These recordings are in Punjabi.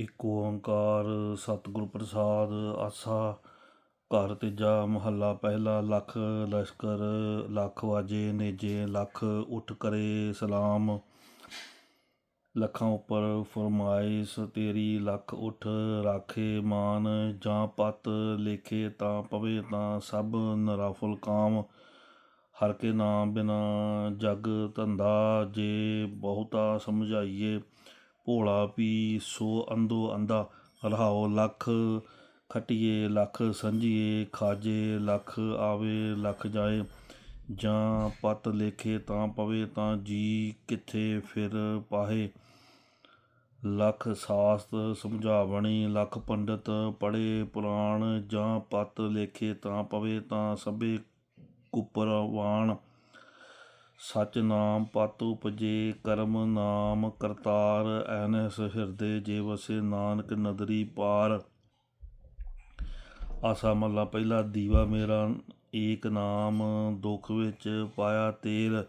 ਇਕ ਓੰਕਾਰ, ਸਤਿਗੁਰ ਪ੍ਰਸਾਦ, ਆਸਾ, ਘਰ ਤੀਜਾ, ਮਹੱਲਾ ਪਹਿਲਾ, ਲੱਖ ਲਸ਼ਕਰ, ਲੱਖ ਵਾਜੇ, ਨੇਜੇ, ਲੱਖ ਉੱਠ ਕਰੇ, ਸਲਾਮ। ਲੱਖਾਂ ਉੱਪਰ ਫਰਮਾਇਸ਼, ਤੇਰੀ ਲੱਖ ਉੱਠ ਰਾਖੇ ਮਾਨ, ਜਾਂ ਪਤ ਲੇਖੇ ਤਾਂ ਪਵੇ ਤਾਂ ਸਭ ਨਰਾਫੁਲ ਕਾਮ। ਹਰ ਕੇ ਨਾਮ ਬਿਨਾ ਜਗ ਧੰਦਾ, ਜੇ ਬਹੁਤਾ ਸਮਝਾਈਏ ਭੋਲਾ ਪੀ ਸੋ ਅੰਧੋ ਅੰਧਾ, ਰਹਾਓ ਲੱਖ, ਖਟੀਏ ਲੱਖ, ਸੰਝੀਏ ਖਾਜੇ ਲੱਖ, ਆਵੇ ਲੱਖ ਜਾਏ। ਜਾਂ ਪਤ ਲੇਖੇ ਤਾਂ ਪਵੇ, ਤਾਂ ਜੀ ਕਿੱਥੇ ਫਿਰ ਪਾਹੇ। ਲੱਖ ਸਾਸਤ ਸਮਝਾਵਣੀ, ਲੱਖ ਪੰਡਤ ਪੜੇ ਪੁਰਾਣ, ਜਾਂ ਪਤ ਲੇਖੇ ਤਾਂ ਪਵੇ, ਤਾਂ ਸਭੇ ਕੁਪਰਵਾਨ ਸਚ ਨਾਮ ਪਤ ਉਪਜੇ ਕਰਮ ਨਾਮ ਕਰਤਾਰ ਐਨਸ ਹਿਰਦੇ ਜੇ ਵਸੇ ਨਾਨਕ ਨਦਰੀ ਪਾਰ। ਆਸਾ ਮੱਲਾ ਪਹਿਲਾ ਦੀਵਾ ਮੇਰਾ, ਏਕ ਨਾਮ ਦੁੱਖ ਵਿੱਚ ਪਾਇਆ ਤੇਲ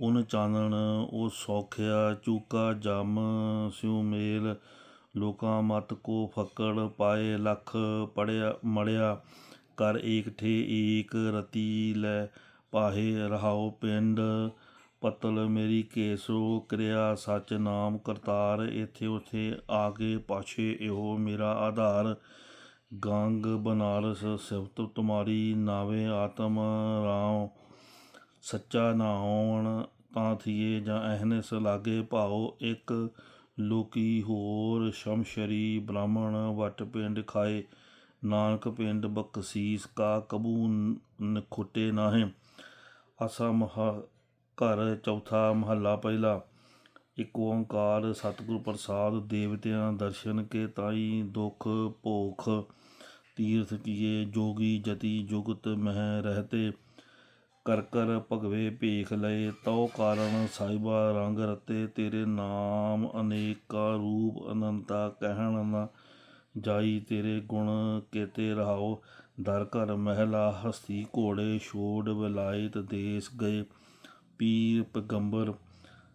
ਉਨ ਚਾਨਣ ਉਹ ਸੌਖਿਆ, ਚੂਕਾ ਜਮ ਸਿਉ ਮੇਲ। ਲੋਕਾਂ ਮਤ ਕੋ ਫਕੜ ਪਾਏ ਲੱਖ ਪੜਿਆ, ਮੜਿਆ। ਕਰ ਏਕ ਠੇ ਏਕ ਰਤੀ ਲੈ। ਪਾਹੇ ਰਹਾਉ ਪਿੰਡ, ਪਤਲ ਮੇਰੀ ਕੇਸੋ ਕਿਰਿਆ ਸਚ ਨਾਮ ਕਰਤਾਰ। ਇਥੇ ਉਥੇ ਆ ਕੇ ਪਾਛੇ ਇਹੋ ਮੇਰਾ ਆਧਾਰ। ਗੰਗ ਬਨਾਰਸ ਸਿਵਤ ਤੁਮਾਰੀ ਨਾਵੇ ਆਤਮ ਰਾਮ। ਸੱਚਾ ਨਾ ਹੋਣ ਤਾਂ ਥੀਏ ਜਾਂ ਅਹਨਸ ਲਾਗੇ ਭਾਉ ਇੱਕ ਲੋਕੀ ਹੋਰ ਸ਼ਮਸ਼ਰੀ ਬ੍ਰਾਹਮਣ ਵਟ ਪਿੰਡ ਖਾਏ। ਨਾਨਕ ਪਿੰਡ ਬਕਸੀਸ ਕਾ ਕਬੂ ਨਖੁੱਟੇ ਨਾਹੇ। ਆਸਾ ਮਹਾ ਘਰ ਚੌਥਾ ਮਹੱਲਾ ਪਹਿਲਾ। ਇਕ ਓੰਕਾਰ ਸਤਿਗੁਰ ਪ੍ਰਸਾਦ ਦੇਵਤਿਆਂ ਦਰਸ਼ਨ ਕੇ ਤਾਈ ਦੁਖ ਭੋਖ ਤੀਰਥ ਕੀਏ, ਜੋਗੀ ਜਤੀ ਜੁਗਤ ਮਹਿ ਰਹਤੇ। ਕਰ ਕਰ ਭਗਵੇ ਭੇਖ ਲਏ, ਤਉ ਕਾਰਨ ਸਾਹਿਬਾ ਰੰਗ ਰਤੇ। ਤੇਰੇ ਨਾਮ ਅਨੇਕਾ ਰੂਪ ਅਨੰਤਾ, ਕਹਿਣ ਨਾ ਜਾਈ ਤੇਰੇ ਗੁਣ ਕੇਤੇ ਰਹਾਓ। ਦਰ ਘਰ ਮਹਿਲਾ ਹਸਤੀ ਘੋੜੇ ਛੋੜ ਵਿਲਾਇਤ ਦੇਸ ਗਏ। ਪੀਰ ਪੈਗੰਬਰ,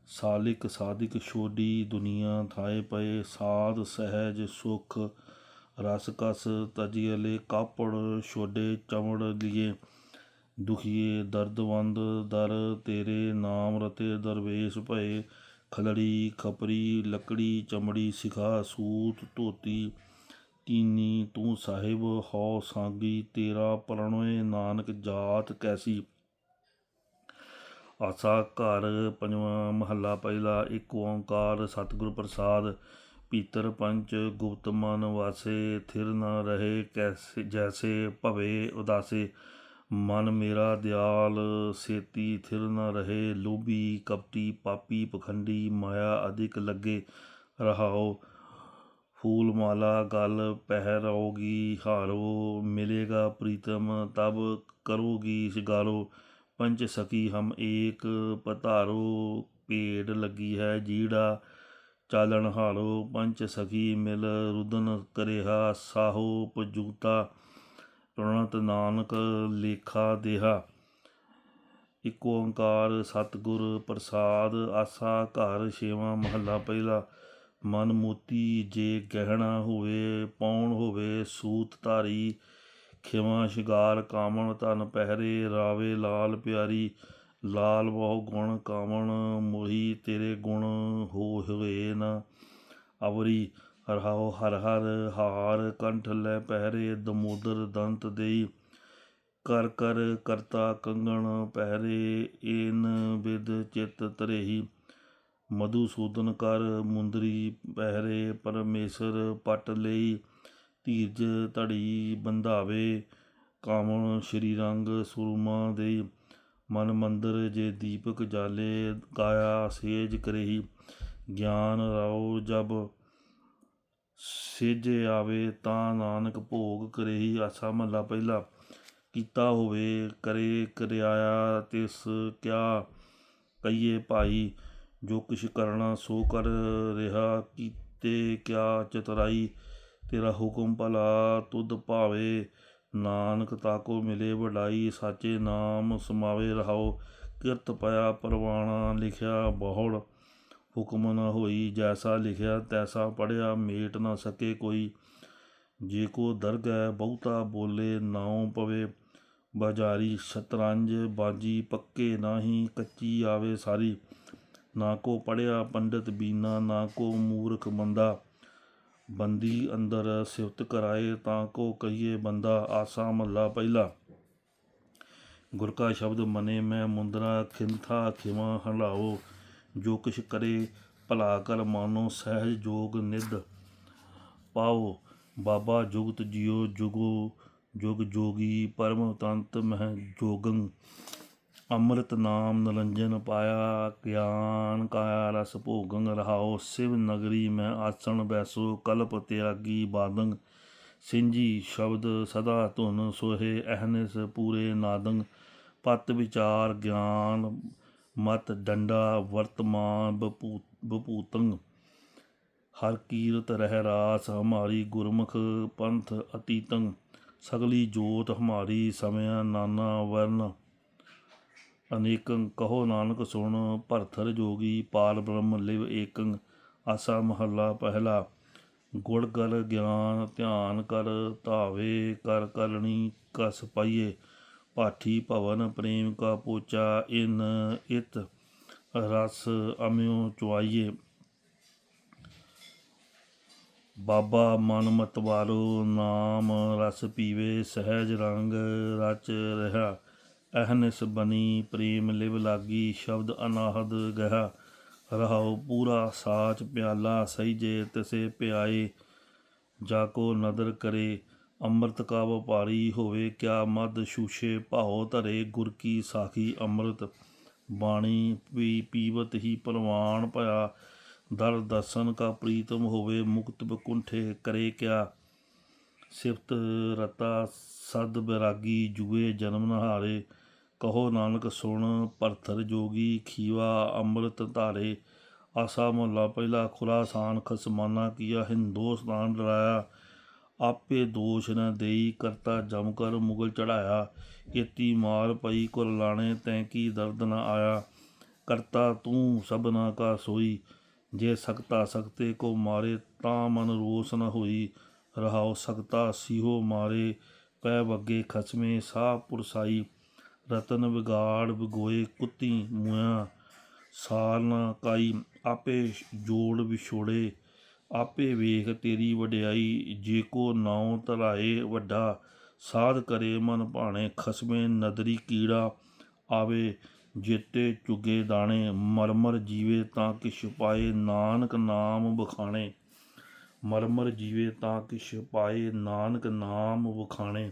ਸਾਲਿਕ ਸਾਧਿਕ ਛੋਡੀ ਦੁਨੀਆ ਥਾਏ ਪਏ। ਸਾਧ ਸਹਿਜ ਸੁਖ, ਰਸ ਕਸ ਤਜੀਲੇ ਕਾਪੜ ਛੋਡੇ ਚਮੜ ਲਿਏ। ਦੁਖੀਏ ਦਰਦਵੰਦ ਦਰ ਤੇਰੇ ਨਾਮ ਰਤੇ ਦਰਵੇਸ਼ ਭਏ। ਖਲੜੀ ਖਪਰੀ, ਲੱਕੜੀ ਚਮੜੀ ਸਿਖਾ ਸੂਤ ਧੋਤੀ। ਕੀਨੀ ਤੂੰ ਸਾਹਿਬ ਹਉ ਸਾਗੀ, ਤੇਰਾ ਪਰਣੋਏ ਨਾਨਕ ਜਾਤ ਕੈਸੀ। ਆਸਾ ਘਰ ਪੰਜਵਾਂ ਮਹੱਲਾ ਪਹਿਲਾ, ਇੱਕ ਓੰਕਾਰ ਸਤਿਗੁਰ ਪ੍ਰਸਾਦ। ਪੀਤਰ ਪੰਚ ਗੁਪਤ ਮਨ ਵਾਸੇ, ਥਿਰ ਨਾ ਰਹੇ ਕੈਸੇ ਜੈਸੇ ਭਵੇ ਉਦਾਸੇ। ਮਨ ਮੇਰਾ ਦਿਆਲ ਸੇਤੀ, ਥਿਰ ਨ ਰਹੇ ਲੋਭੀ ਕਪਟੀ, ਪਾਪੀ ਪਖੰਡੀ, ਮਾਇਆ ਅਧਿਕ ਲੱਗੇ ਰਹਾਓ ਫੂਲ ਮਾਲਾ ਗਲ ਪਹਿਰਾਓਗੀ ਹਾਰੋ, ਮਿਲੇਗਾ ਪ੍ਰੀਤਮ, ਤਬ ਕਰੋਗੀ ਸ਼ਿਗਾਰੋ। ਪੰਚ ਸਖੀ ਹਮ ਏਕ ਪਧਾਰੋ, ਭੇਡ ਲੱਗੀ ਹੈ ਜੀੜਾ, ਚਾਲਣ ਹਾਰੋ। ਪੰਚ ਸਖੀ ਮਿਲ ਰੁਦਨ ਕਰਿਹਾ, ਸਾਹੋ ਪਜੂਤਾ ਪ੍ਰਣਤ ਨਾਨਕ ਲੇਖਾ ਦੇਹਾ। ਇਕ ਓੰਕਾਰ ਸਤਿਗੁਰ ਪ੍ਰਸਾਦ, ਆਸਾ ਘਰ ਛੇਵਾਂ ਮਹੱਲਾ ਪਹਿਲਾ। ਮਨ ਮੋਤੀ ਜੇ ਗਹਿਣਾ ਹੋਵੇ, ਪੌਣ ਹੋਵੇ, ਸੂਤ ਧਾਰੀ, ਖਿਮਾ ਸ਼ਿਗਾਰ, ਕਾਮਣ ਤਨ ਪਹਿਰੇ, ਰਾਵੇ ਲਾਲ ਪਿਆਰੀ, ਲਾਲ ਬਹੁ ਗੁਣ, ਕਾਮਣ ਮੋਹੀ ਤੇਰੇ ਗੁਣ ਹੋ ਹੋਏ ਨਾ। ਅਵਰੀ ਰਹਾਉ ਹਰ ਹਰ ਹਾਰ, ਕੰਠ ਲੈ ਪਹਿਰੇ, ਦਮੋਦਰ ਦੰਤ ਦੇਈ, ਕਰ ਕਰ ਕਰਤਾ ਕੰਗਣ ਪਹਿਰੇ, ਏਨ ਵਿਦ ਚਿਤ ਤਰੇਹੀ। ਮਧੂਸੂਦਨ ਕਰ ਮੁੰਦਰੀ ਪਹਿਰੇ ਪਰਮੇਸ਼ਰ ਪਟ ਲਈ, ਧੀਰਜ ਧੜੀ ਬੰਧਾਵੇ, ਕਾਮਣ ਸ਼੍ਰੀ ਰੰਗ ਸੁਰਮਾ ਦੇ। ਮਨ ਮੰਦਰ ਜੇ ਦੀਪਕ ਜਾਲੇ ਕਾਇਆ ਸੇਜ ਕਰੇਹੀ। ਗਿਆਨ ਰਾਉ ਜਬ ਸਿਜ ਆਵੇ ਤਾਂ ਨਾਨਕ ਭੋਗ ਕਰੇਹੀ। ਆਸਾ ਮਹਲਾ ਪਹਿਲਾ, ਕੀਤਾ ਹੋਵੇ ਕਰੇ ਕਰਿਆਇਆ ਤਿਸ ਕਿਆ ਕਈਏ ਭਾਈ। ਜੋ ਕੁਛ ਕਰਨਾ ਸੋ ਕਰ ਰਿਹਾ, ਕੀਤੇ ਕਿਆ ਚਤਰਾਈ, ਤੇਰਾ ਹੁਕਮ ਭਲਾ ਤੁਧ ਭਾਵੇ। ਨਾਨਕ ਤਾਕੋ ਮਿਲੇ ਵਡਾਈ, ਸਾਚੇ ਨਾਮ ਸਮਾਵੇ ਰਹਾਓ ਕਿਰਤ ਪਿਆ ਪਰਵਾਣਾ ਲਿਖਿਆ ਬਹੁੜ। ਹੁਕਮ ਨਾ ਹੋਈ ਜੈਸਾ ਲਿਖਿਆ, ਤੈਸਾ ਪੜਿਆ ਮੇਟ ਨਾ ਸਕੇ ਕੋਈ। ਜੇ ਕੋ ਦਰਗ ਹੈ ਬਹੁਤਾ ਬੋਲੇ, ਨਾਉ ਪਵੇ। ਬਾਜ਼ਾਰੀ ਸ਼ਤਰੰਜ ਬਾਜੀ ਪੱਕੇ ਨਾਹੀ, ਕੱਚੀ ਆਵੇ ਸਾਰੀ। ਨਾ ਕੋ ਪੜਿਆ ਪੰਡਿਤ ਬੀਨਾ, ਨਾ ਕੋ ਮੂਰਖ ਬੰਦਾ। ਬੰਦੀ ਅੰਦਰ ਸਿਫਤ ਕਰਾਏ ਤਾਂ ਕੋ ਕਹੀਏ ਬੰਦਾ, ਆਸਾ ਮਹੱਲਾ ਪਹਿਲਾ। ਗੁਰ ਕਾ ਸ਼ਬਦ ਮਨੇ ਮੈਂ ਮੁੰਦਰਾ ਖਿੰਥਾ ਖਿਮਾ ਹਲਾਓ ਜੋ ਕਿਛ ਕਰੇ ਭਲਾ ਕਰ ਮਾਨੋ, ਸਹਿਜ ਜੋਗ ਨਿਧ ਪਾਓ। ਬਾਬਾ ਜੁਗਤ ਜਿਉ ਜੁਗੋ, ਜੁਗ ਜੋਗੀ ਪਰਮ ਤੰਤ ਮਹਿ ਜੋਗੰ। ਅੰਮ੍ਰਿਤ ਨਾਮ ਨਿਰੰਜਨ ਪਾਇਆ, ਗਿਆਨ ਕਾਇਆ ਰਸ ਭੋਗੰ ਰਹਾਓ ਸਿਵ ਨਗਰੀ ਮੈਂ ਆਸਣ ਬੈਸੋ, ਕਲਪ ਤਿਆਗੀ ਬਾਦੰ ਸਿੰਜੀ ਸ਼ਬਦ ਸਦਾ ਧੁਨ ਸੋਹੇ, ਅਹਨਿਸ ਪੂਰੇ ਨਾਦੰ ਪਤ ਵਿਚਾਰ ਗਿਆਨ, ਮਤ ਡੰਡਾ, ਵਰਤਮਾਨ ਬਪੂ ਬਪੂਤੰ ਹਰ ਕੀਰਤ ਰਹਿ ਰਾਸ, ਹਮਾਰੀ ਗੁਰਮੁਖ ਪੰਥ ਅਤੀਤੰ ਸਗਲੀ ਜੋਤ ਹਮਾਰੀ ਸਮਿਆ ਨਾਨਾ ਵਰਨ। ਅਨੇਕੰ ਕਹੋ ਨਾਨਕ ਸੁਣ, ਭਰਥਰ ਜੋਗੀ ਪਾਲ ਬ੍ਰਹਮ ਲਿਵ ਏਕੰ, ਆਸਾ ਮਹੱਲਾ ਪਹਿਲਾ। ਗੁੜ ਕਰ ਗਿਆਨ ਧਿਆਨ ਕਰ, ਧਾਵੇ ਕਰ ਕਰਨੀ ਕਸ ਪਾਈਏ। ਪਾਠੀ ਭਵਨ ਪ੍ਰੇਮ ਕਾ ਪੋਚਾ ਇਨ ਇਤ, ਰਸ ਅਮਿਓ ਚੁਆਈਏ। ਬਾਬਾ ਮਨ ਮਤਵਾਰੋ, ਨਾਮ ਰਸ ਪੀਵੇ, ਸਹਿਜ ਰੰਗ ਰਚ ਰਹਾ। ਅਹਨਿਸ ਬਨੀ ਪ੍ਰੇਮ ਲਿਵ ਲਾਗੀ, ਸ਼ਬਦ ਅਨਾਹਦ ਗਹਾ, ਰਹਾਉ ਪੂਰਾ ਸਾਚ ਪਿਆਲਾ ਸਹੀਜੇ ਤਿਸੇ ਪਿਆਏ, ਜਾ ਕੋ ਨਦਰ ਕਰੇ, ਅੰਮ੍ਰਿਤ ਕਾ ਵਪਾਰੀ ਹੋਵੇ, ਕਿਆ ਮਦ ਸ਼ੂਸ਼ੇ ਭਾਉ ਧਰੇ, ਗੁਰ ਕੀ ਸਾਖੀ ਅੰਮ੍ਰਿਤ, ਬਾਣੀ ਵੀ ਪੀਵਤ ਹੀ ਪਰਵਾਨ ਭਇਆ, ਦਰ ਦਰਸ਼ਨ ਕਾ ਪ੍ਰੀਤਮ ਹੋਵੇ, ਮੁਕਤ ਬਕੁੰਠੇ ਕਰੇ ਕਿਆ, ਸਿਫਤ ਰਤਾ ਸਦ ਬਿਰਾਗੀ, ਜੂਏ ਜਨਮ ਨਹਾਰੇ ਕਹੋ ਨਾਨਕ ਸੁਣ, ਭਰਥਰ ਜੋਗੀ ਖੀਵਾ, ਅੰਮ੍ਰਿਤ ਧਾਰੇ। ਆਸਾ ਮੁਹੱਲਾ ਪਹਿਲਾ ਖੁਰਾਸਾਨ ਖਸਮਾਨਾ ਕੀਆ ਹਿੰਦੋਸਤਾਨ ਡਰਾਇਆ ਆਪੇ ਦੋਸ਼ ਨ ਦੇਈ ਕਰਤਾ ਜਮ ਕਰ ਮੁਗਲ ਚੜਾਇਆ। ਏਤੀ ਮਾਰ ਪਈ ਕੁਰਲਾਣੇ ਲਾਣੇ ਕੀ ਦਰਦ ਨ ਆਇਆ। ਕਰਤਾ ਤੂੰ ਸਭਨਾ ਕਾ ਸੋਈ, ਜੇ ਸਕਤਾ ਸਕਤੇ ਕੋ ਮਾਰੇ, ਤਾਂ ਮਨ ਰੋਸ ਨ ਹੋਈ। ਰਹਾਉ ਸਕਤਾ ਸਿਹੋ ਮਾਰੇ, ਪੈ ਵਗੇ ਖਸਮੇ, ਸਾਹ ਪੁਰਸਾਈ। ਰਤਨ ਵਿਗਾੜ ਵਿਗੋਏ ਕੁੱਤੀ ਮੁਆ ਸਾਲ ਨ ਕਾਈ, ਆਪੇ ਜੋੜ ਵਿਛੋੜੇ, ਆਪੇ ਵੇਖ ਤੇਰੀ ਵਡਿਆਈ, ਜੇ ਕੋ ਨਾਉ ਧਰਾਏ ਵੱਡਾ, ਸਾਧ ਕਰੇ ਮਨ ਭਾਣੇ, ਖਸਮੇ ਨਦਰੀ ਕੀੜਾ, ਆਵੇ ਜੇਤੇ ਚੁਗੇ ਦਾਣੇ, ਮਰਮਰ ਜੀਵੇ ਤਾਂ ਕਿਛ ਪਾਏ, ਨਾਨਕ ਨਾਮ ਬਖਾਣੇ ਮਰਮਰ ਜੀਵੇ ਤਾਂ ਕਿਛ ਪਾਏ, ਨਾਨਕ ਨਾਮ ਵਖਾਣੇ।